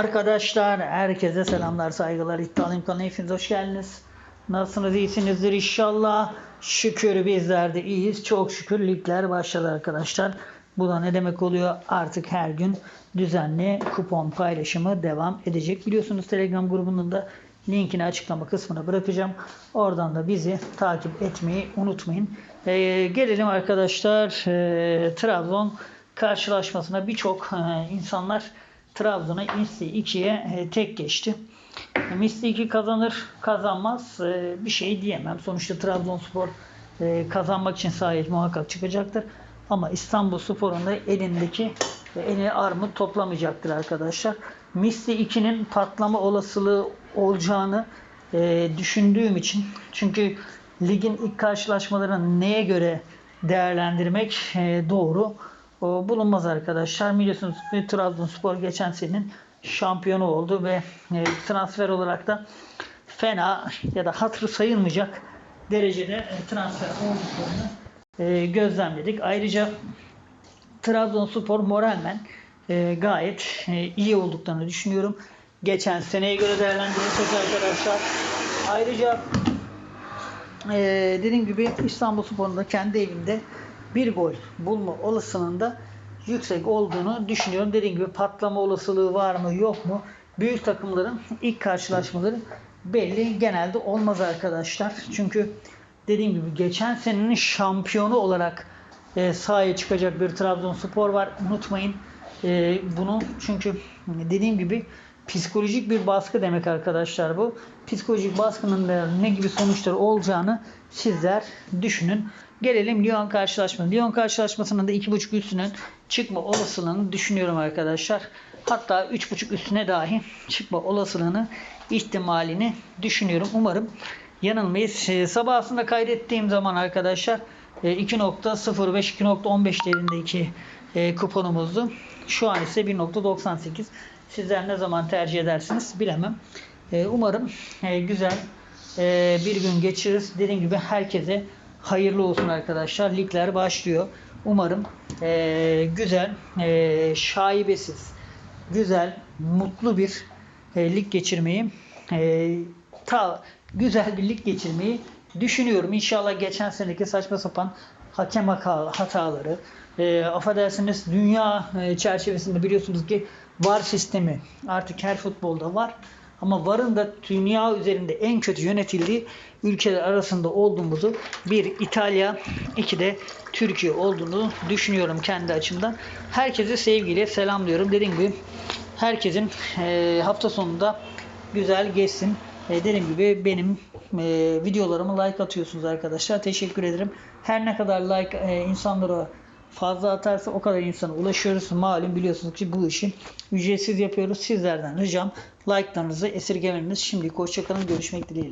Arkadaşlar herkese selamlar saygılar iddialıyım kanalına hepiniz hoş geldiniz. Nasılsınız iyisinizdir inşallah. Şükür bizler de iyiyiz. Çok şükür ligler başladı arkadaşlar. Bu da ne demek oluyor? Artık her gün düzenli kupon paylaşımı devam edecek. Biliyorsunuz Telegram grubunun da linkini açıklama kısmına bırakacağım. Oradan da bizi takip etmeyi unutmayın. Ee, gelelim arkadaşlar ee, Trabzon karşılaşmasına birçok ee, insanlar Trabzon'a Misli 2'ye e, tek geçti. Misli 2 kazanır kazanmaz e, bir şey diyemem. Sonuçta Trabzonspor e, kazanmak için sahaya muhakkak çıkacaktır. Ama İstanbul Spor'un da elindeki e, eli armut toplamayacaktır arkadaşlar. Misli 2'nin patlama olasılığı olacağını e, düşündüğüm için çünkü ligin ilk karşılaşmalarını neye göre değerlendirmek e, doğru bulunmaz arkadaşlar. Biliyorsunuz ki Trabzonspor geçen senenin şampiyonu oldu ve e, transfer olarak da fena ya da hatırı sayılmayacak derecede e, transfer olduklarını e, gözlemledik. Ayrıca Trabzonspor moralmen e, gayet e, iyi olduklarını düşünüyorum. Geçen seneye göre değerlendirirsek arkadaşlar. Ayrıca e, dediğim gibi İstanbul Spor'un da kendi evinde bir gol bulma olasılığının da yüksek olduğunu düşünüyorum. Dediğim gibi patlama olasılığı var mı yok mu? Büyük takımların ilk karşılaşmaları belli genelde olmaz arkadaşlar. Çünkü dediğim gibi geçen senenin şampiyonu olarak e, sahaya çıkacak bir Trabzonspor var. Unutmayın e, bunu çünkü dediğim gibi psikolojik bir baskı demek arkadaşlar bu. Psikolojik baskının da ne gibi sonuçları olacağını sizler düşünün. Gelelim Lyon karşılaşması. Lyon karşılaşmasının da 2.5 üstünün çıkma olasılığını düşünüyorum arkadaşlar. Hatta 3.5 üstüne dahi çıkma olasılığını ihtimalini düşünüyorum. Umarım yanılmayız. Ee, sabah aslında kaydettiğim zaman arkadaşlar e, 2.05 2.15 değerindeki e, kuponumuzdu. Şu an ise 1.98. Sizler ne zaman tercih edersiniz bilemem. E, umarım e, güzel e, bir gün geçiririz. Dediğim gibi herkese hayırlı olsun arkadaşlar. Ligler başlıyor. Umarım e, güzel, e, şaibesiz, güzel, mutlu bir e, lig geçirmeyi ta, güzel bir lig geçirmeyi düşünüyorum. İnşallah geçen seneki saçma sapan hakem hata- hataları, e, affedersiniz dünya e, çerçevesinde biliyorsunuz ki VAR sistemi artık her futbolda var. Ama VAR'ın da dünya üzerinde en kötü yönetildiği ülkeler arasında olduğumuzu bir İtalya, iki de Türkiye olduğunu düşünüyorum kendi açımdan. Herkese sevgiyle selamlıyorum. Dediğim gibi herkesin e, hafta sonunda güzel geçsin. E, dediğim gibi benim e, videolarımı like atıyorsunuz arkadaşlar. Teşekkür ederim. Her ne kadar like e, insanlara fazla atarsa o kadar insana ulaşıyoruz. Malum biliyorsunuz ki bu işi ücretsiz yapıyoruz. Sizlerden ricam like'larınızı esirgememeniz. Şimdilik hoşçakalın. Görüşmek dileğiyle.